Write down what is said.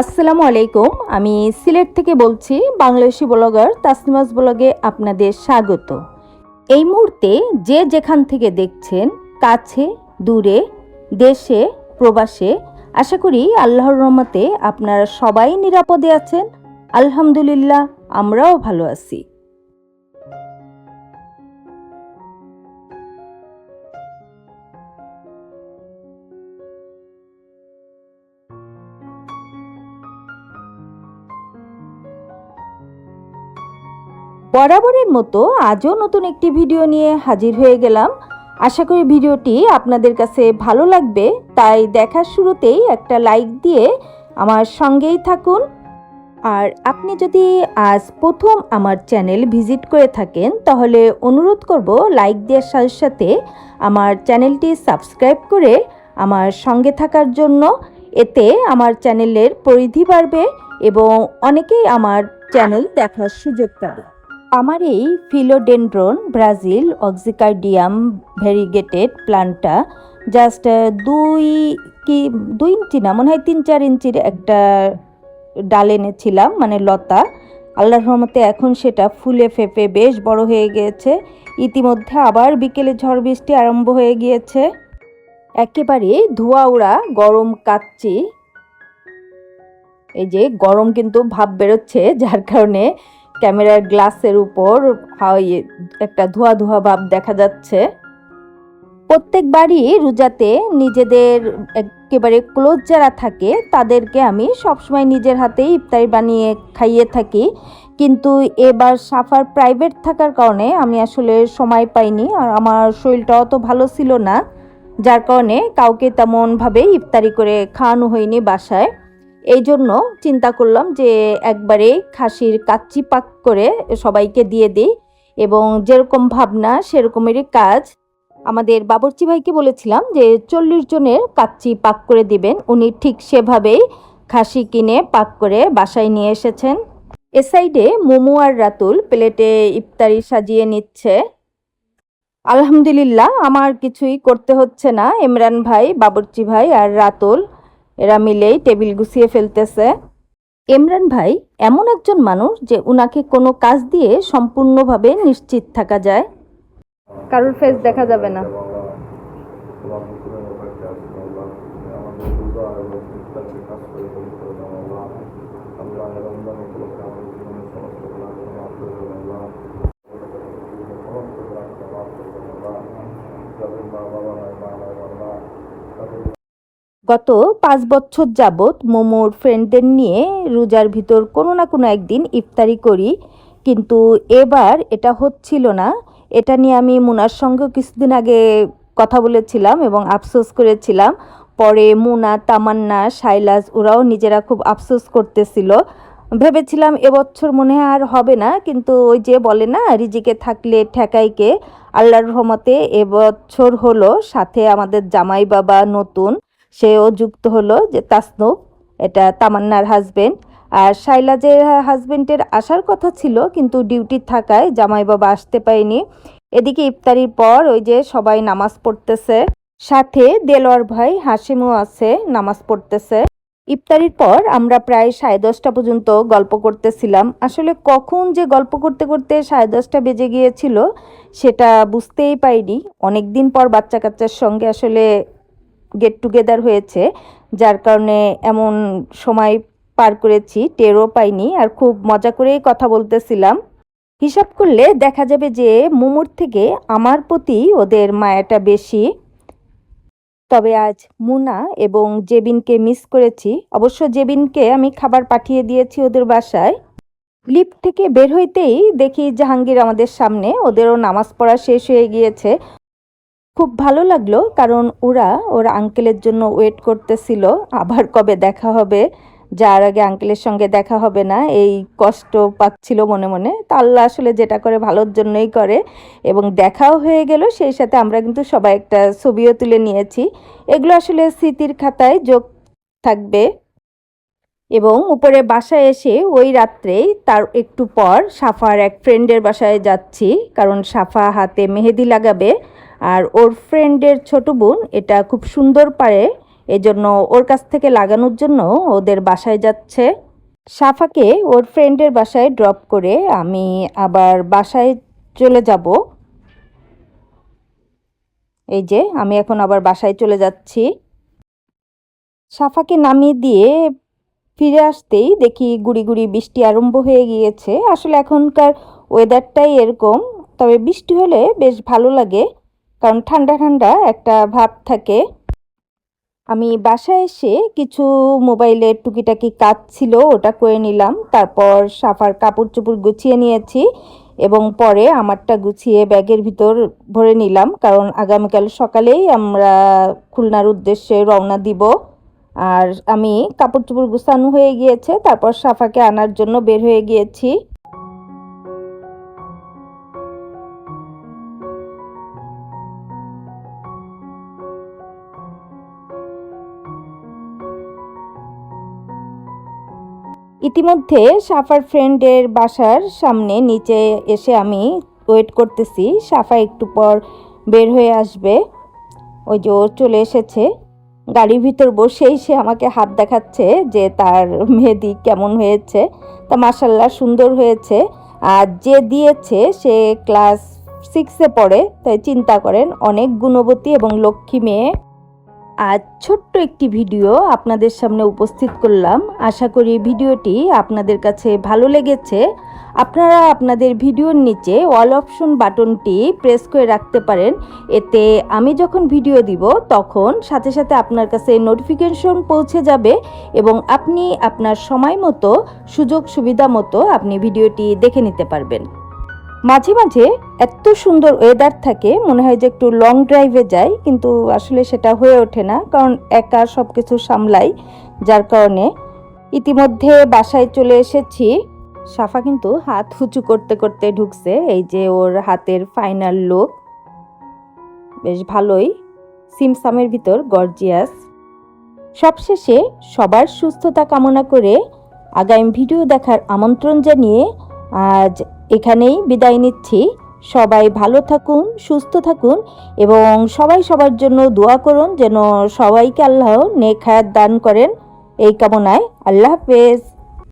আসসালামু আলাইকুম। আমি সিলেট থেকে বলছি, বাংলাদেশি ব্লগার তাসনিমাস ব্লগে আপনাদের স্বাগত। এই মুহূর্তে যে যেখান থেকে দেখছেন, কাছে, দূরে, দেশে, প্রবাসে, আশা করি আল্লাহর রহমতে আপনারা সবাই নিরাপদে আছেন। আলহামদুলিল্লাহ, আমরাও ভালো আছি। বরাবরের মতো আজও নতুন একটি ভিডিও নিয়ে হাজির হয়ে গেলাম। আশা করি ভিডিওটি আপনাদের কাছে ভালো লাগবে, তাই দেখার শুরুতেই একটা লাইক দিয়ে আমার সঙ্গেই থাকুন। আর আপনি যদি আজ প্রথম আমার চ্যানেল ভিজিট করে থাকেন, তাহলে অনুরোধ করব লাইক দেওয়ার সাথে সাথে আমার চ্যানেলটি সাবস্ক্রাইব করে আমার সঙ্গে থাকার জন্য। এতে আমার চ্যানেলের পরিধি বাড়বে এবং অনেকেই আমার চ্যানেল দেখার সুযোগ পাবে। আমার এই ফিলোডেন্ড্রন ব্রাজিল অক্সিকার্ডিয়াম ভেরিগেটেড প্লান্টটা জাস্ট দুই কি, দুই ইঞ্চি না, মনে হয় তিন চার ইঞ্চির একটা ডাল এনেছিলাম মানে লতা। আল্লাহর রহমতে এখন সেটা ফুলে ফেপে বেশ বড় হয়ে গিয়েছে। ইতিমধ্যে আবার বিকেলে ঝড় বৃষ্টি আরম্ভ হয়ে গিয়েছে। একেবারে ধোয়া উড়া গরম কাচ্ছি এই যে গরম কিন্তু ভাব বেরোচ্ছে, যার কারণে ক্যামেরার গ্লাসের উপর একটা ধোয়া ধোয়া ভাব দেখা যাচ্ছে। প্রত্যেকবারই রোজাতে নিজেদের একেবারে ক্লোজ যারা থাকে, তাদেরকে আমি সবসময় নিজের হাতেই ইফতারি বানিয়ে খাইয়ে থাকি। কিন্তু এবার সাফার প্রাইভেট থাকার কারণে আমি আসলে সময় পাইনি আর আমার শরীরটাও তো ভালো ছিল না। যার কারণে কাউকে তেমনভাবে ইফতারি করে খাওয়ানো হয়নি বাসায়। এই জন্য চিন্তা করলাম যে একবারে খাসির কাচ্চি পাক করে সবাইকে দিয়ে দিই এবং যেরকম ভাবনা, সেরকমেরই কাজ। আমাদের বাবরচি ভাইকে বলেছিলাম যে চল্লিশ জনের কাচ্চি পাক করে দিবেন। উনি ঠিক সেভাবেই খাসি কিনে পাক করে বাসায় নিয়ে এসেছেন। এ সাইডে মোমো আর রাতুল প্লেটে ইফতারি সাজিয়ে নিচ্ছে। আলহামদুলিল্লাহ, আমার কিছুই করতে হচ্ছে না। ইমরান ভাই, বাবরচি ভাই আর রাতুল এরা মিলেই টেবিল গুছিয়ে ফেলতেছে। ইমরান ভাই এমন একজন মানুষ যে উনাকে কোনো কাজ দিয়ে সম্পূর্ণভাবে নিশ্চিত থাকা যায়। কারোর ফেস দেখা যাবে না। গত পাঁচ বছর যাবৎ মোমোর ফ্রেন্ডদের নিয়ে রোজার ভিতর কোনো না কোনো একদিন ইফতারি করি, কিন্তু এবার এটা হচ্ছিল না। এটা নিয়ে আমি মুনার সঙ্গে কিছুদিন আগে কথা বলেছিলাম এবং আফসোস করেছিলাম। পরে মুনা, তামান্না, শাইলাজ ওরাও নিজেরা খুব আফসোস করতেছিল। ভেবেছিলাম এবছর মনে হয় আর হবে না, কিন্তু ওই যে বলে না, রিজিকে থাকলে ঠেকাইকে আল্লাহর রহমতে এবছর হলো, সাথে আমাদের জামাই বাবা নতুন। সেও যুক্ত হলো যে তাসনুফ এটা তামান্নার হাজবেন্ড আর শাইলাজের হাজবেন্ডের আসার কথা ছিল, কিন্তু ডিউটি থাকায় জামাই বাবা আসতে পারেনি। এদিকে ইফতারির পর ওই যে সবাই নামাজ পড়তেছে। সাথে দেলোয়ার ভাই হাসিমও আছে, নামাজ পড়তেছে। ইফতারির পর আমরা প্রায় সাড়ে দশটা পর্যন্ত গল্প করতেছিলাম। আসলে কখন যে গল্প করতে করতে সাড়ে দশটা বেজে গিয়েছিল, সেটা বুঝতেই পাইনি অনেক দিন পর বাচ্চা কাচ্চার সঙ্গে আসলে গেট টুগেদার হয়েছে, যার কারণে এমন সময় পার করেছি, টেরও পাইনি আর খুব মজা করেই কথা বলতেছিলাম। হিসাব করলে দেখা যাবে যে মোমোর থেকে আমার প্রতি ওদের মায়াটা বেশি। তবে আজ মুনা এবং জেবিনকে মিস করেছি। অবশ্য জেবিনকে আমি খাবার পাঠিয়ে দিয়েছি ওদের বাসায়। লিফট থেকে বের হইতেই দেখি জাহাঙ্গীর আমাদের সামনে, ওদেরও নামাজ পড়া শেষ হয়ে গিয়েছে। খুব ভালো লাগল, কারণ ওরা ওর আঙ্কেলের জন্য ওয়েট করতেছিল, আবার কবে দেখা হবে, যার আগে আঙ্কেলের সঙ্গে দেখা হবে না, এই কষ্ট পাচ্ছিল মনে মনে। তা আল্লাহ আসলে যেটা করে ভালোর জন্যই করে, এবং দেখাও হয়ে গেল, সেই সাথে আমরা কিন্তু সবাই একটা ছবিও তুলে নিয়েছি। এগুলো আসলে স্মৃতির খাতায় যোগ থাকবে। এবং উপরে বাসায় এসে ওই রাত্রেই তার একটু পর সাফার এক ফ্রেন্ডের বাসায় যাচ্ছি, কারণ সাফা হাতে মেহেদি লাগাবে। আর ওর ফ্রেন্ডের ছোট বোন এটা খুব সুন্দর পারে, এজন্য ওর কাছ থেকে লাগানোর জন্য ওদের বাসায় যাচ্ছে। সাফাকে ওর ফ্রেন্ডের বাসায় ড্রপ করে আমি আবার বাসায় চলে যাব। এই যে, আমি এখন আবার বাসায় চলে যাচ্ছি। সাফাকে নামিয়ে দিয়ে ফিরে আসতেই দেখি গুড়ি গুড়ি বৃষ্টি আরম্ভ হয়ে গিয়েছে। আসলে এখনকার ওয়েদারটাই এরকম, তবে বৃষ্টি হলে বেশ ভালো লাগে। কারণ ঠান্ডা ঠান্ডা একটা ভাব থাকে। আমি বাসায় এসে কিছু মোবাইলের টুকিটাকি কাজ ছিল, ওটা করে নিলাম। তারপর সাফার কাপড় চোপড় গুছিয়ে নিয়েছি এবং পরে আমারটা গুছিয়ে ব্যাগের ভিতর ভরে নিলাম। কারণ আগামীকাল সকালেই আমরা খুলনার উদ্দেশ্যে রওনা দিব। আর আমি কাপড় চোপড় গুছানো হয়ে গিয়েছে, তারপর সাফাকে আনার জন্য বের হয়ে গিয়েছি। ইতিমধ্যে সাফার ফ্রেন্ডের বাসার সামনে নিচে এসে আমি ওয়েট করতেছি। সাফা একটু পর বের হয়ে আসবে। ওই যে চলে এসেছে। গাড়ির ভিতর বসেই সে আমাকে হাত দেখাচ্ছে যে তার মেহেদি কেমন হয়েছে। তা মাসাল্লাহ সুন্দর হয়েছে। আর যে দিয়েছে সে ক্লাস সিক্সে পড়ে, তাই চিন্তা করেন, অনেক গুণবতী এবং লক্ষ্মী মেয়ে। আজ ছোট্ট একটি ভিডিও আপনাদের সামনে উপস্থিত করলাম। আশা করি ভিডিওটি আপনাদের কাছে ভালো লেগেছে। আপনারা আপনাদের ভিডিওর নিচে অল অপশন বাটনটি প্রেস করে রাখতে পারেন। এতে আমি যখন ভিডিও দিব, তখন সাথে সাথে আপনার কাছে নোটিফিকেশন পৌঁছে যাবে এবং আপনি আপনার সময় মতো সুযোগ সুবিধা মতো আপনি ভিডিওটি দেখে নিতে পারবেন। মাঝে মাঝে এত সুন্দর ওয়েদার থাকে, মনে হয় যে একটু লং ড্রাইভে যাই, কিন্তু আসলে সেটা হয়ে ওঠে না, কারণ একা সব কিছু সামলাই, যার কারণে ইতিমধ্যে বাসায় চলে এসেছি। সাফা কিন্তু হাত উঁচু করতে করতে ঢুকছে, এই যে ওর হাতের ফাইনাল লুক বেশ ভালোই, সিমসামের ভিতর গর্জিয়াস সবশেষে সবার সুস্থতা কামনা করে আগামী ভিডিও দেখার আমন্ত্রণ জানিয়ে আজ এখানেই বিদায় নিচ্ছি। সবাই ভালো থাকুন, সুস্থ থাকুন এবং সবাই সবার জন্য দোয়া করুন যেন সবাইকে আল্লাহ নেক হায়াত দান করেন। এই কামনায় আল্লাহ হাফেজ।